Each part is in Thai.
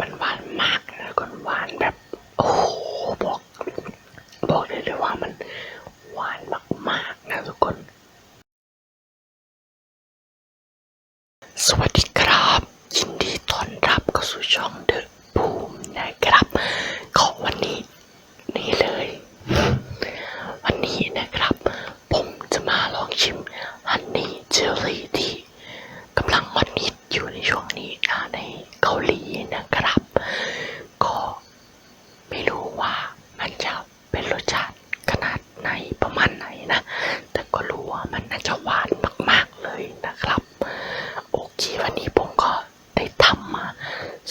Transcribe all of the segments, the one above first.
มันหวานมากนะคนหวานแบบ โอ้โหบอก บอกได้เลยว่ามันหวานมากๆนะทุกคน สวัสดีครับ ยินดีต้อนรับเข้าสู่ช่องเดอะบูมนะครับ ของวันนี้นี่เลย วันนี้นะครับ ผมจะมาลองชิมฮันนี่เจลลี่ที่กำลังฮอตฮิตอยู่ในช่วงนี้นะในเกาหลีนะครับ ก็ไม่รู้ว่ามันจะเป็นรสชาติขนาดไหนประมาณไหนนะ แต่ก็รู้ว่ามันน่าจะหวานมากๆเลยนะครับ โอเควันนี้ผมก็ได้ทำมา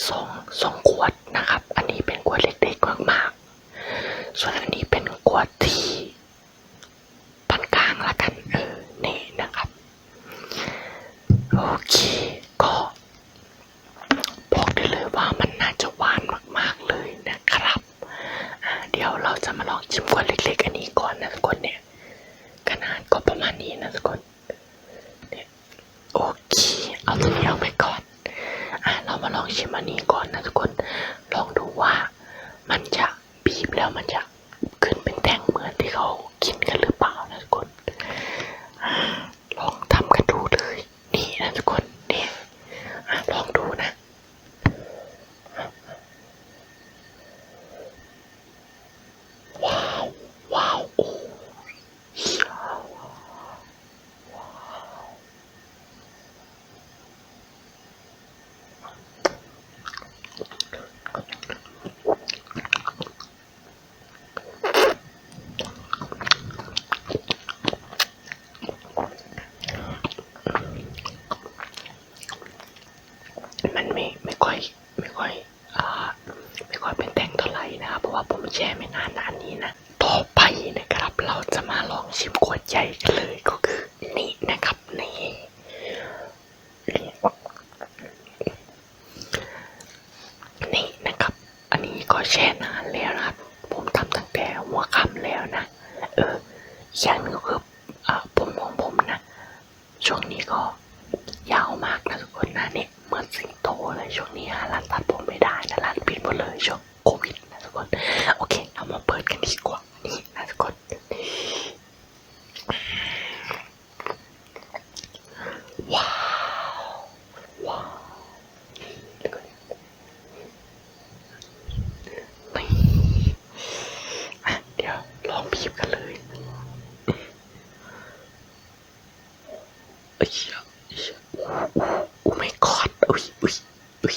สองสองขวดนะครับ อันนี้เป็นขวดเล็กๆมากๆ ส่วนอันนี้เป็นขวดที่ปานกลางละกันเออนี่นะครับ โอเค ก็บอกได้เลยว่ามันน่าจะหวานมากๆเลยนะครับ เดี๋ยวเราจะมาลองชิมขวดเล็กๆ อันนี้ก่อนนะทุกคนเนี่ยขนาดก็ประมาณนี้นะทุกคนเนี่ยโอเค เอาตัวนี้เอาไปก่อน อะเรามาลองชิมอันนี้ก่อนนะ ทุกคน ลองดูว่ามันจะบีบแล้วมันจะขึ้นเป็นแท่งเหมือนที่เขากินกันหรือเปล่านะทุกคนอะลองทำกันดูเลย นี่นะทุกคนนี่อะลองดูนะ ว้าว ว้าว โอ้เหี้ยมันไม่ไม่ค่อยไม่ค่อยอ่าไม่ค่อยเป็นแท่งเท่าไหร่นะครับ เพราะว่าผมแช่ไม่นานนะอันนี้นะ ต่อไปนะครับ เราจะมาล องชิมขวดใหญ่กันเลยก็คือนี่นะครับนี่นี่นะครับ อันนี้ก็แช่นานแล้วนะครับ ผมทำตั้งแต่หัวค่ำแล้วนะ เอออย่างนึงก็คืออ่าผมของผมนะ ช่วงนี้ก็ยาวมากนะทุกคนนะเนี่ยเหมือนสิงโตเลยช่วงนี้หาร้านตัดผมไม่ได้นะร้านปิดหมดเลยช่วงโควิดนะทุกคน โอเคเรามาเปิดกันดีกว่านี่นะทุกคน ว้าวว้าวทุกคนนี่อะเดี๋ยวลองบีบกันเลย เอ้ยเหี้ยเหี้ยโอ้ my god อุ้ยอุ้ยอุ้ย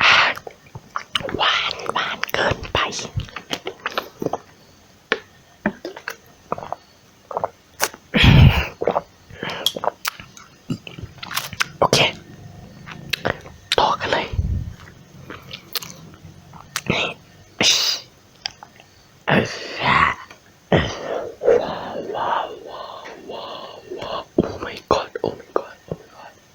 อ่าหวานหวานเกินไป โอเค ต่อกันเลย นี่เออเออว้าวว้าวว้าวว้าวว้าวโอ้ my god โอ้ my god โอ้ my god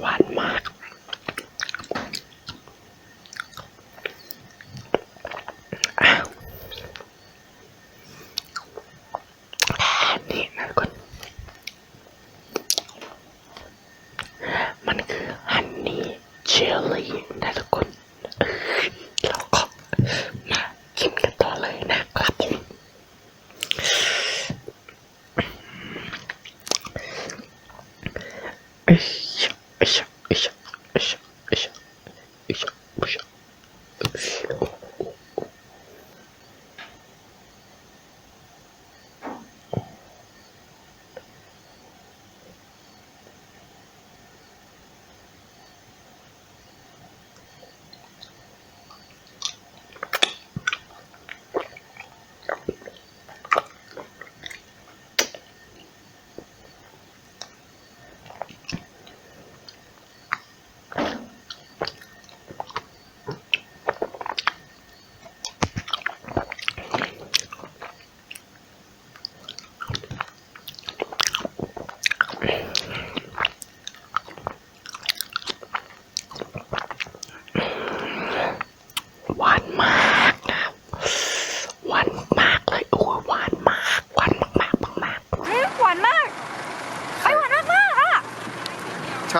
หวานมาก อ้าวนี่นะทุกคน มันคือฮัน นี่เจล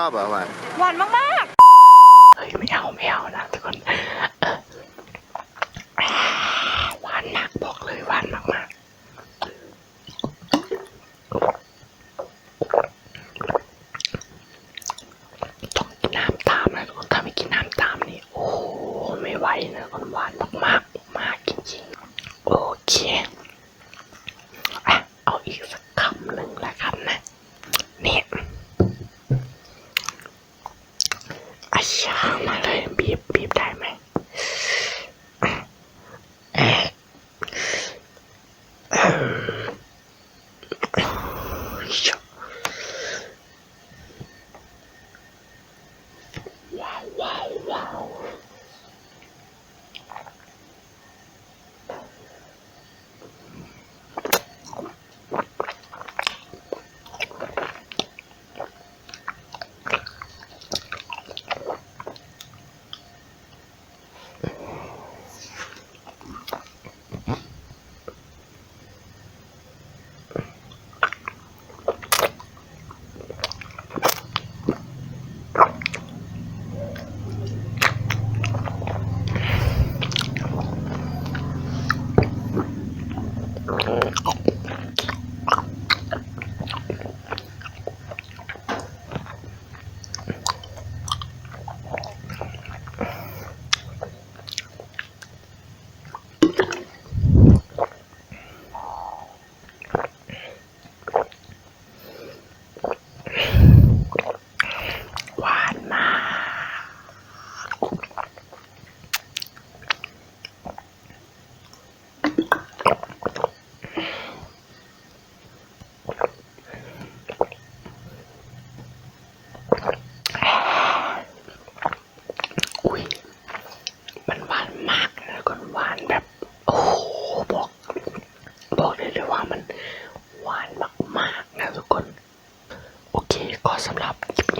อบเหรหวานหวานมาก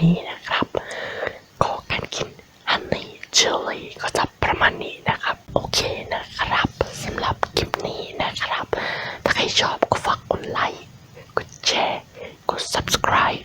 นี้นะครับก็การกินฮันนี่เชอรี่ก็จะประมาณนี้นะครับ โอเคนะครับสำหรับคลิปนี้นะครับ ถ้าใครชอบก็ฝากกดไลค์ กดแชร์ กด subscribe